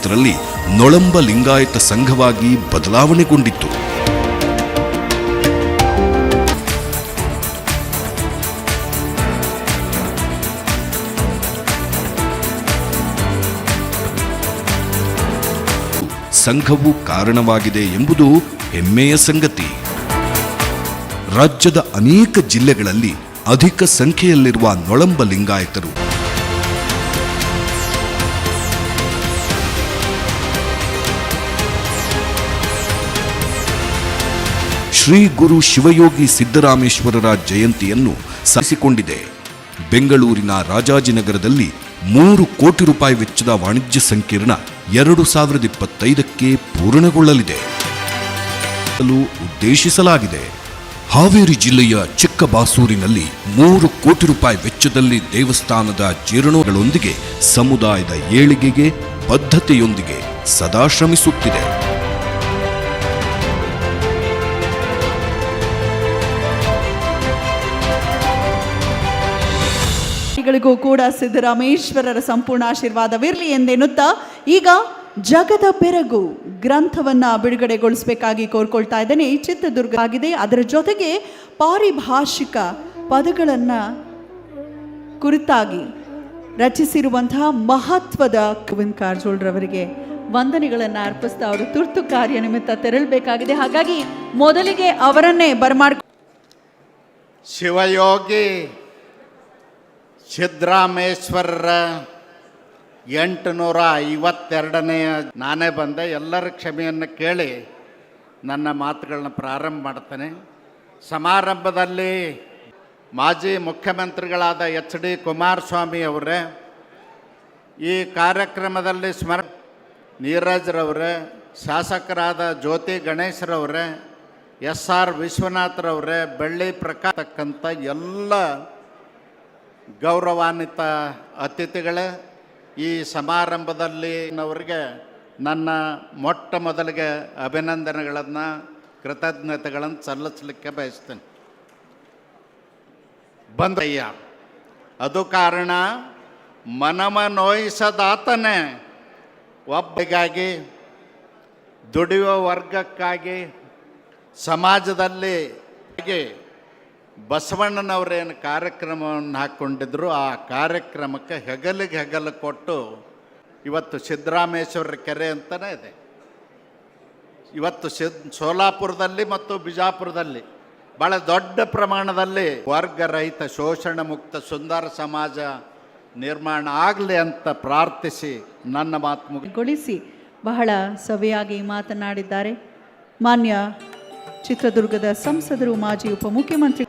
ಹತ್ತೊಂಬತ್ತರಲ್ಲಿ ನೊಳಂಬ ಲಿಂಗಾಯತ ಸಂಘವಾಗಿ ಬದಲಾವಣೆಗೊಂಡಿತ್ತು. ಸಂಘವು ಕಾರಣವಾಗಿದೆ ಎಂಬುದು ಹೆಮ್ಮೆಯ ಸಂಗತಿ. ರಾಜ್ಯದ ಅನೇಕ ಜಿಲ್ಲೆಗಳಲ್ಲಿ ಅಧಿಕ ಸಂಖ್ಯೆಯಲ್ಲಿರುವ ನೊಳಂಬ ಲಿಂಗಾಯತರು ಶ್ರೀ ಗುರು ಶಿವಯೋಗಿ ಸಿದ್ದರಾಮೇಶ್ವರರ ಜಯಂತಿಯನ್ನು ಸಾಧಿಸಿಕೊಂಡಿದೆ ಬೆಂಗಳೂರಿನ ರಾಜಾಜಿನಗರದಲ್ಲಿ ಮೂರು ಕೋಟಿ ರೂಪಾಯಿ ವೆಚ್ಚದ ವಾಣಿಜ್ಯ ಸಂಕೀರ್ಣ ಎರಡು ಸಾವಿರದ ಇಪ್ಪತ್ತೈದಕ್ಕೆ ಪೂರ್ಣಗೊಳ್ಳಲಿದೆ. ಉದ್ದೇಶಿಸಲಾಗಿದೆ. ಹಾವೇರಿ ಜಿಲ್ಲೆಯ ಚಿಕ್ಕಬಾಸೂರಿನಲ್ಲಿ ಮೂರು ಕೋಟಿ ರೂಪಾಯಿ ವೆಚ್ಚದಲ್ಲಿ ದೇವಸ್ಥಾನದ ಜೀರ್ಣಗಳೊಂದಿಗೆ ಸಮುದಾಯದ ಏಳಿಗೆಗೆ, ಬದ್ಧತೆಯೊಂದಿಗೆ ಸದಾ ಶ್ರಮಿಸುತ್ತಿದೆ. ಗಳಿಗೂ ಕೂಡ ಸಿದ್ದರಾಮೇಶ್ವರರ ಸಂಪೂರ್ಣ ಆಶೀರ್ವಾದವಿರಲಿ ಎಂದೆನ್ನುತ್ತಾ, ಈಗ ಜಗದ ಬೆರಗು ಗ್ರಂಥವನ್ನ ಬಿಡುಗಡೆಗೊಳಿಸಬೇಕಾಗಿ ಕೋರ್ಕೊಳ್ತಾ ಇದ್ದೇನೆ. ಚಿತ್ರದುರ್ಗ ಆಗಿದೆ. ಅದರ ಜೊತೆಗೆ ಪಾರಿಭಾಷಿಕ ಪದಗಳನ್ನ ಕುರಿತಾಗಿ ರಚಿಸಿರುವಂತಹ ಮಹತ್ವದ ಗೋವಿಂದ್ ಕಾರಜೋಳರವರಿಗೆ ವಂದನೆಗಳನ್ನು ಅರ್ಪಿಸ್ತಾ ಅವರು ತುರ್ತು ಕಾರ್ಯ ನಿಮಿತ್ತ ತೆರಳಬೇಕಾಗಿದೆ. ಹಾಗಾಗಿ ಮೊದಲಿಗೆ ಅವರನ್ನೇ ಬರಮಾಡ್ ಶಿವಯೋಗಿ ಸಿದ್ದರಾಮೇಶ್ವರರ ಎಂಟುನೂರ ಐವತ್ತೆರಡನೆಯ ನಾನೇ ಬಂದೆ. ಎಲ್ಲರ ಕ್ಷಮೆಯನ್ನು ಕೇಳಿ ನನ್ನ ಮಾತುಗಳನ್ನ ಪ್ರಾರಂಭ ಮಾಡ್ತೇನೆ. ಸಮಾರಂಭದಲ್ಲಿ ಮಾಜಿ ಮುಖ್ಯಮಂತ್ರಿಗಳಾದ ಎಚ್ ಡಿ ಕುಮಾರಸ್ವಾಮಿ ಅವರೇ, ಈ ಕಾರ್ಯಕ್ರಮದಲ್ಲಿ ಸ್ಮರ ನೀರಜ್ರವರೇ ಶಾಸಕರಾದ ಜ್ಯೋತಿ ಗಣೇಶ್ರವರೇ ಎಸ್ ಆರ್ ವಿಶ್ವನಾಥ್ರವರೇ ಬೆಳ್ಳಿ ಪ್ರಕಾಶಕ್ಕಂಥ ಎಲ್ಲ ಗೌರವಾನ್ವಿತ ಅತಿಥಿಗಳೇ, ಈ ಸಮಾರಂಭದಲ್ಲಿ ಅವರಿಗೆ ನನ್ನ ಮೊಟ್ಟ ಮೊದಲಿಗೆ ಅಭಿನಂದನೆಗಳನ್ನು, ಕೃತಜ್ಞತೆಗಳನ್ನು ಸಲ್ಲಿಸಲಿಕ್ಕೆ ಬಯಸ್ತೇನೆ. ಬಂದಯ್ಯ, ಅದು ಕಾರಣ ಮನಮ ನೋಯಿಸದಾತನೇ ಒಬ್ಬರಿಗಾಗಿ, ದುಡಿಯುವ ವರ್ಗಕ್ಕಾಗಿ, ಸಮಾಜದಲ್ಲಿ ಬಸವಣ್ಣನವರೇನು ಕಾರ್ಯಕ್ರಮವನ್ನು ಹಾಕ್ಕೊಂಡಿದ್ರು, ಆ ಕಾರ್ಯಕ್ರಮಕ್ಕೆ ಹೆಗಲಿಗೆ ಹೆಗಲು ಕೊಟ್ಟು ಇವತ್ತು ಸಿದ್ದರಾಮೇಶ್ವರ ಕೆರೆ ಅಂತಲೇ ಇದೆ. ಇವತ್ತು ಸಿದ್, ಸೋಲಾಪುರದಲ್ಲಿ ಮತ್ತು ಬಿಜಾಪುರದಲ್ಲಿ ಭಾಳ ದೊಡ್ಡ ಪ್ರಮಾಣದಲ್ಲಿ ವರ್ಗರಹಿತ ಶೋಷಣ ಮುಕ್ತ ಸುಂದರ ಸಮಾಜ ನಿರ್ಮಾಣ ಆಗಲಿ ಅಂತ ಪ್ರಾರ್ಥಿಸಿ ನನ್ನ ಮಾತು ಮುಗಿಗೊಳಿಸಿ ಬಹಳ ಸವಿಯಾಗಿ ಮಾತನಾಡಿದ್ದಾರೆ. ಮಾನ್ಯ ಚಿತ್ರದುರ್ಗದ ಸಂಸದರು, ಮಾಜಿ ಉಪಮುಖ್ಯಮಂತ್ರಿ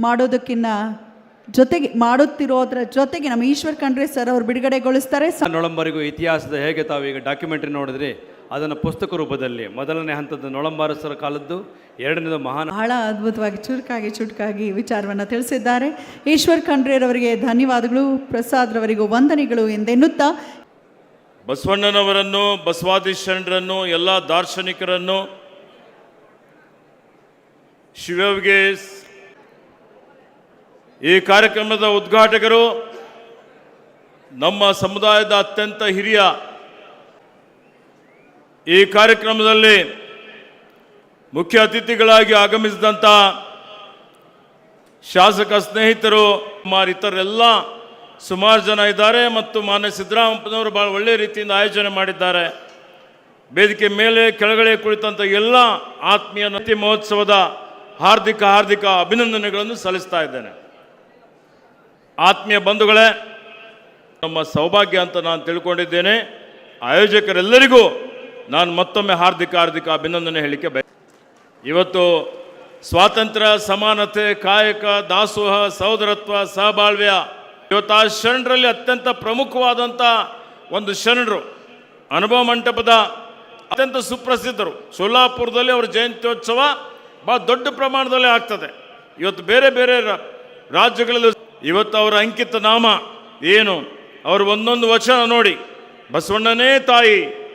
ಮಾಡೋದಕ್ಕಿನ್ನ ಜೊತೆಗೆ ಮಾಡುತ್ತಿರೋದ್ರ ಜೊತೆಗೆ ನಮ್ಮ ಈಶ್ವರ್ ಖಂಡ್ರೆ ಸರ್ ಅವರು ಬಿಡುಗಡೆಗೊಳಿಸ್ತಾರೆ. ನೊಳಂಬರಿಗೂ ಇತಿಹಾಸದ ಹೇಗೆ ತಾವು ಈಗ ಡಾಕ್ಯುಮೆಂಟ್ರಿ ನೋಡಿದ್ರಿ ಅದನ್ನು ಪುಸ್ತಕ ರೂಪದಲ್ಲಿ ಮೊದಲನೇ ಹಂತದ ನೊಳಂಬಾರಸರ ಕಾಲದ್ದು ಎರಡನೇದು ಮಹಾನ್ ಬಹಳ ಅದ್ಭುತವಾಗಿ ಚುರುಕಾಗಿ ಚುಟುಕಾಗಿ ವಿಚಾರವನ್ನು ತಿಳಿಸಿದ್ದಾರೆ. ಈಶ್ವರ್ ಖಂಡ್ರೆರವರಿಗೆ ಧನ್ಯವಾದಗಳು. ಪ್ರಸಾದ್ ರವರಿಗೂ ವಂದನೆಗಳು ಎಂದೆನ್ನುತ್ತಾ. ಬಸವಣ್ಣನವರನ್ನು ಬಸವಾದಿ ಶರಣರನ್ನು ಎಲ್ಲ ದಾರ್ಶನಿಕರನ್ನು ಶಿವಗೆ ಈ ಕಾರ್ಯಕ್ರಮದ ಉದ್ಘಾಟಕರು ನಮ್ಮ ಸಮುದಾಯದ ಅತ್ಯಂತ ಹಿರಿಯ ಈ ಕಾರ್ಯಕ್ರಮದಲ್ಲಿ ಮುಖ್ಯ ಅತಿಥಿಗಳಾಗಿ ಆಗಮಿಸಿದಂಥ ಶಾಸಕ ಸ್ನೇಹಿತರು, ಸುಮಾರು ಇತರೆಲ್ಲ ಸುಮಾರು ಜನ ಇದ್ದಾರೆ ಮತ್ತು ಮಾನ್ಯ ಸಿದ್ದರಾಮಪ್ಪನವರು ಭಾಳ ಒಳ್ಳೆಯ ರೀತಿಯಿಂದ ಆಯೋಜನೆ ಮಾಡಿದ್ದಾರೆ. ವೇದಿಕೆ ಮೇಲೆ ಕೆಳಗಡೆ ಕುಳಿತಂಥ ಎಲ್ಲ ಆತ್ಮೀಯ ನತಿ ಮಹೋತ್ಸವದ ಹಾರ್ದಿಕ ಹಾರ್ದಿಕ ಅಭಿನಂದನೆಗಳನ್ನು ಸಲ್ಲಿಸ್ತಾ ಇದ್ದೇನೆ. ಆತ್ಮೀಯ ಬಂಧುಗಳೇ, ನಮ್ಮ ಸೌಭಾಗ್ಯ ಅಂತ ನಾನು ತಿಳ್ಕೊಂಡಿದ್ದೇನೆ. ಆಯೋಜಕರೆಲ್ಲರಿಗೂ ನಾನು ಮತ್ತೊಮ್ಮೆ ಹಾರ್ದಿಕ ಹಾರ್ದಿಕ ಅಭಿನಂದನೆ ಹೇಳಿಕೆ ಬಯ ಇವತ್ತು ಸ್ವಾತಂತ್ರ್ಯ, ಸಮಾನತೆ, ಕಾಯಕ, ದಾಸೋಹ, ಸಹೋದರತ್ವ, ಸಹಬಾಳ್ವ್ಯ ಇವತ್ತು ಆ ಶರಣರಲ್ಲಿ ಅತ್ಯಂತ ಪ್ರಮುಖವಾದಂಥ ಒಂದು ಶರಣರು ಅನುಭವ ಮಂಟಪದ ಅತ್ಯಂತ ಸುಪ್ರಸಿದ್ಧರು. ಸೋಲಾಪುರದಲ್ಲಿ ಅವರ ಜಯಂತ್ಯೋತ್ಸವ ಭಾಳ ದೊಡ್ಡ ಪ್ರಮಾಣದಲ್ಲಿ ಆಗ್ತದೆ. ಇವತ್ತು ಬೇರೆ ಬೇರೆ ರಾಜ್ಯಗಳಲ್ಲಿ ಇವತ್ತು ಅವರ ಅಂಕಿತ ನಾಮ ಏನು? ಅವರು ಒಂದೊಂದು ವಚನ ನೋಡಿ. ಬಸವಣ್ಣನೇ ತಾಯಿ